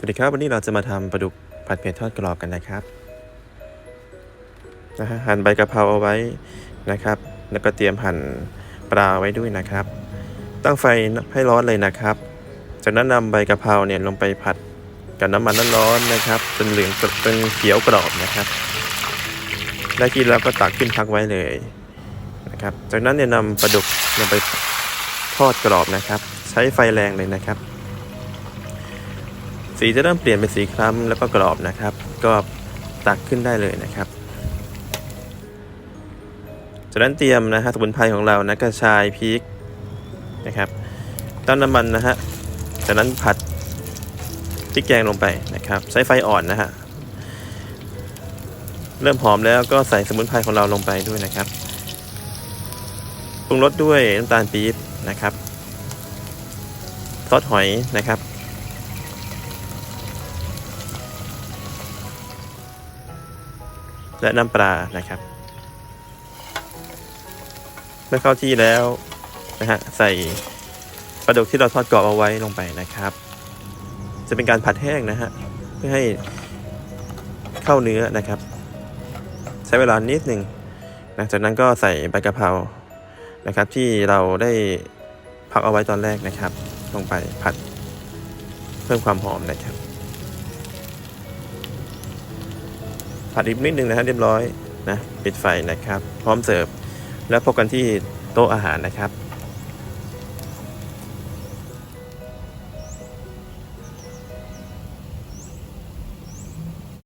สวัสดีครับวันนี้เราจะมาทำปลาดุกผัดเผ็ดทอดกรอบกันนะครับนะฮะหั่นใบกะเพราเอาไว้นะครับ แล้วก็เตรียมหั่นปลาไว้ด้วยนะครับ ตั้งไฟให้ร้อนเลยนะครับ จากนั้นนำใบกะเพราเนี่ยลงไปผัดกับน้ำมันร้อนๆนะครับจนเหลืองจนเขียวกรอบนะครับได้ที่แล้วก็ตักขึ้นพักไว้เลยนะครับ จากนั้นเนี่ยนำปลาดุกลงไปทอดกรอบนะครับ ใช้ไฟแรงเลยนะครับ สีจะเริ่มเปลี่ยนเป็นสีคล้ำแล้วก็กรอบนะครับ ก็ตักขึ้นได้เลยนะครับ จากนั้นเตรียมนะฮะสมุนไพรของเรานะกระชายพริกนะครับต้นน้ำมันนะฮะจากนั้นผัดพริกแกงลงไปนะครับ ใช้ไฟอ่อนนะฮะเริ่มหอมแล้วก็ใส่สมุนไพรของเราลงไปด้วยนะครับปรุงรสด้วยน้ำตาลปี๊บนะครับซอสหอยนะครับ และน้ำปลานะครับ เมื่อเข้าที่แล้วนะฮะใส่ปลาดุกที่เราทอดกรอบเอาไว้ลงไปนะครับ จะเป็นการผัดแห้งนะฮะเพื่อให้เข้าเนื้อนะครับ ใช้เวลานิดหนึ่งหลังจากนั้นก็ใส่ใบกะเพรานะครับ ที่เราได้พักเอาไว้ตอนแรกนะครับ ลงไปผัดเพิ่มความหอมนะครับ ผัดอีกนิดนึงนะฮะเรียบร้อยนะปิดไฟนะครับ พร้อมเสิร์ฟ แล้วพบกันที่โต๊ะอาหารนะครับ